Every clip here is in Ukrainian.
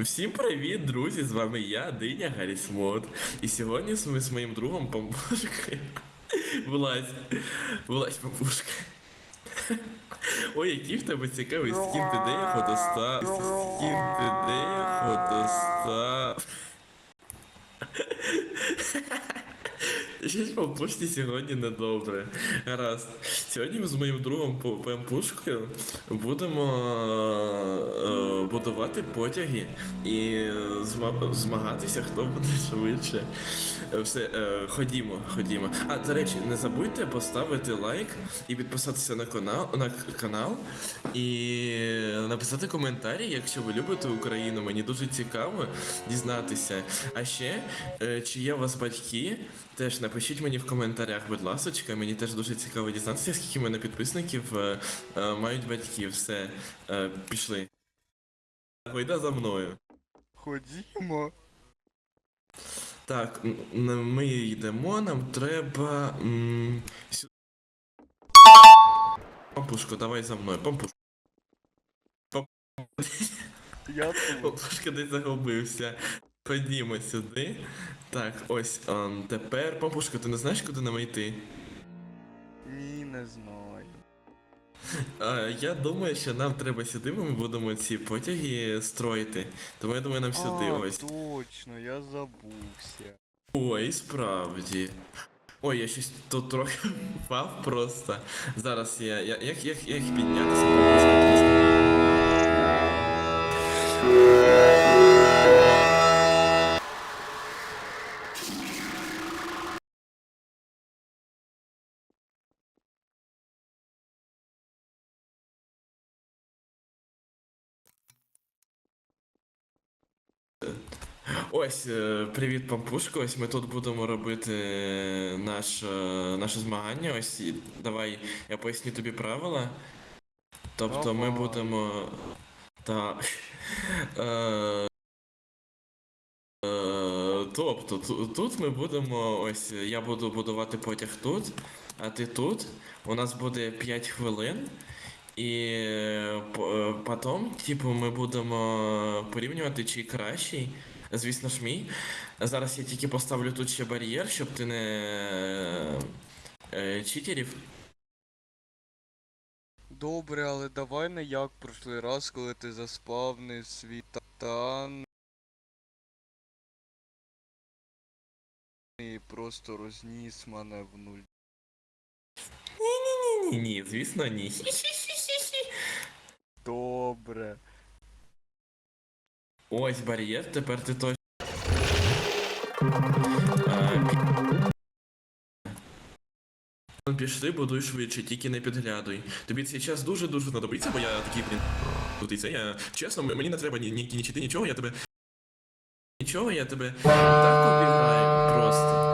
Всім привіт, друзі! З вами я, Диня Гаррісмод. І сьогодні ми з моїм другом Пампушкою. Вилазь. Вилазь, Пампушка. Ой, який в тебе цікавий скін ти де його достав. Скін ти де його достав. Щось по пушті сьогодні недобре. Гаразд. Сьогодні ми з моїм другом по Пемпушкою будемо е, будувати потяги і зма- змагатися, хто буде швидше. Все, е, ходімо, ходімо. А, до речі, не забудьте поставити лайк і підписатися на канал, на канал і написати коментарі, якщо ви любите Україну. Мені дуже цікаво дізнатися. А ще, е, чи є у вас батьки, теж напишіть мені в коментарях, будь ласочка. Мені теж дуже цікаво дізнатися, скільки в мене підписників е, е, мають батьків. Все, пішли. Вийде за мною. Ходімо. Так, ми йдемо, нам треба. Пампушко, давай за мною. Пампушко. Я тут. Десь загубився. Ходімо сюди. Так, ось ем, тепер. Пампушка, ти не знаєш, куди нам йти? Ні, не знаю. А, я думаю, що нам треба сюди, бо ми будемо ці потяги строїти. Тому я думаю, нам сюди а, ось. точно, я забувся. Ой, справді. Ой, я щось тут трохи впав просто. Зараз я. я як, як, як піднятися? Ось, е, привіт, пампушко. Ось ми тут будемо робити е, наш, е, наше змагання. Ось давай я поясню тобі правила. Тобто ми будемо. Та. Е, Тобто ту- тут ми будемо. Ось я буду будувати потяг тут, а ти тут. У нас буде 5 хвилин. І потім, типу, ми будемо порівнювати, чий кращий. Звісно ж, мій. Зараз я тільки поставлю тут ще бар'єр, щоб ти не е, читерів. Добре, але давай не як прошлий раз, коли ти заспавнив свій татан. І просто розніс мене в нуль. Ні, ні, звісно, ні. Добре. Ось бар'єр, тепер ти точно. Е, пі- Пішли, будуй швидше, тільки не підглядуй. Тобі цей час дуже-дуже знадобиться, бо я такий, блін, крутий. Це я. Чесно, мені не треба ні, ні, ні чити, нічого, я тебе. Нічого, я тебе так обіграю просто.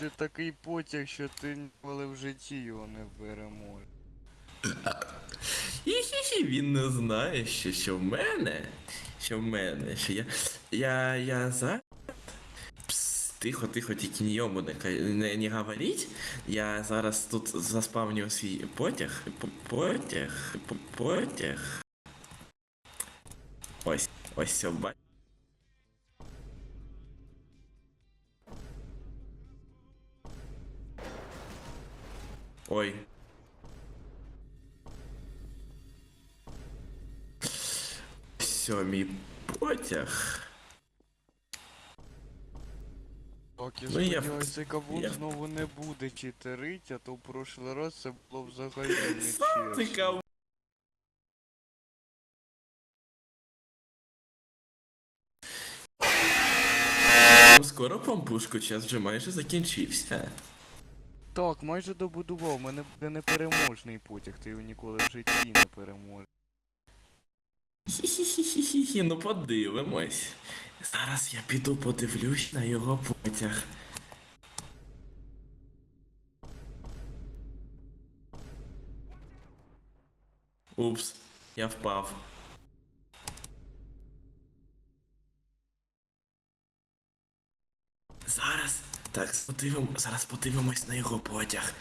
Вийде такий потяг, що ти ніколи в житті його не переможеш. Хі-хі-хі, він не знає, що, що в мене. Що в мене, що я. Я. я за. Тихо, тихо, тільки ньому не, не, не говоріть. Я зараз тут заспавню свій потяг. Потяг. Потяг. Ось, ось все бач. Ой. Все, мій потяг. Так, я Ну, я- сподіваюся, кавун я- знову не буде читерить, а то в прошлий раз це було взагалі не Сам ти чесно. кав- Ну, Скоро пампушку час вже майже закінчився. Так, майже добудував, мене буде непереможний потяг, ти його ніколи в житті не переможеш. Хі-хі-хі-хі-хі, ну подивимось. Зараз я піду подивлюсь на його потяг. Упс, я впав. Зараз. Так, подивимо, зараз подивимось на його потяг.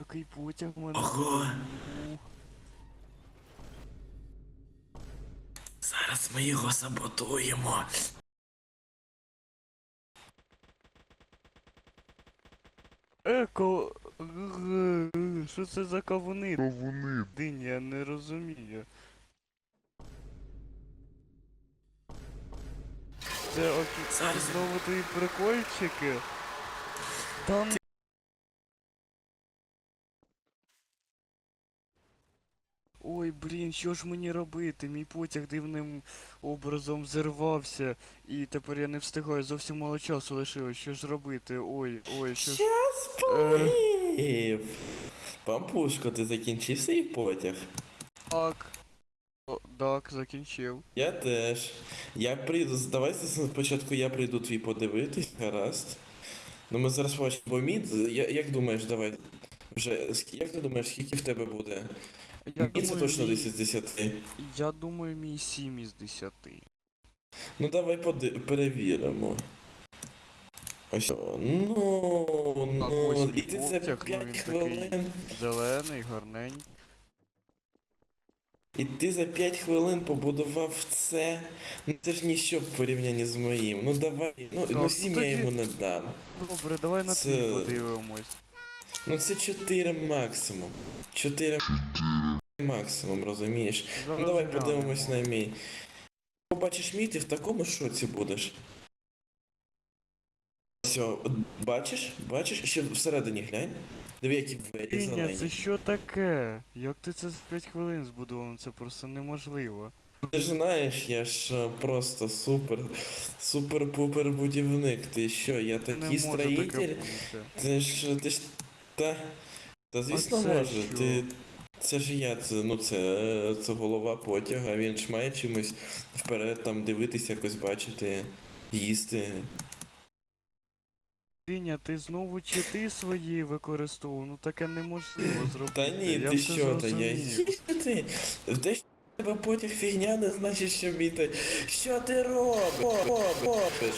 Який потяг в мене. Ого! Ми його саботуємо. Еко. Що це за кавуни? Кавуни. Динь, я не розумію. Це окі... Зараз. знову твої прикольчики. Там. Ой, блін, що ж мені робити? Мій потяг дивним образом зірвався, і тепер я не встигаю, зовсім мало часу лишилось. Що ж робити? Ой, ой, що ж. Щас поїв. Пампушко, ти закінчив свій потяг? Так. О, так, закінчив. Я теж. Я прийду, давай спочатку я прийду твій подивитись, гаразд. Ну ми зараз побачимо, мід, я, як думаєш, давай. Вже, як ти думаєш, скільки в тебе буде? Я Мід це думаю, точно мій- 10 з 10. Я думаю, мій 7 із 10. Ну давай поди... перевіримо. Ось. о, Ну, Так, ну, ось і ти ну, 5 він такий. хвилин. Зелений, гарненький. І ти за 5 хвилин побудував це. Ну це ж ніщо в порівнянні з моїм. Ну давай. Ну, Так, ну ну, тоді- я йому не дам. Добре, давай на Це- твій подивимось. Ну це 4 максимум. 4 максимум, розумієш? Ну давай подивимось на мій. Побачиш мій, ти в такому шоці будеш. Все, бачиш? Бачиш? Ще всередині глянь. Диви, які двері Іня, це зелені. що таке? Як ти це за 5 хвилин збудував? Ну, Це просто неможливо. Ти ж знаєш, я ж е, просто супер, супер-пупер будівник. Ти що, я Не такий може таке строїтель? бути. Ти ж ти ж. Та. Та звісно це може. що? Ти. Це ж я, це, ну це, це голова потяга, він ж має чимось вперед там дивитись, якось бачити, їсти. Іня, ти знову чити свої використовував? Ну таке неможливо зробити. Та ні, я ти що, та я ти. Те, що тебе потяг фігня, не значить, що мій ти. Що ти робиш? Робиш?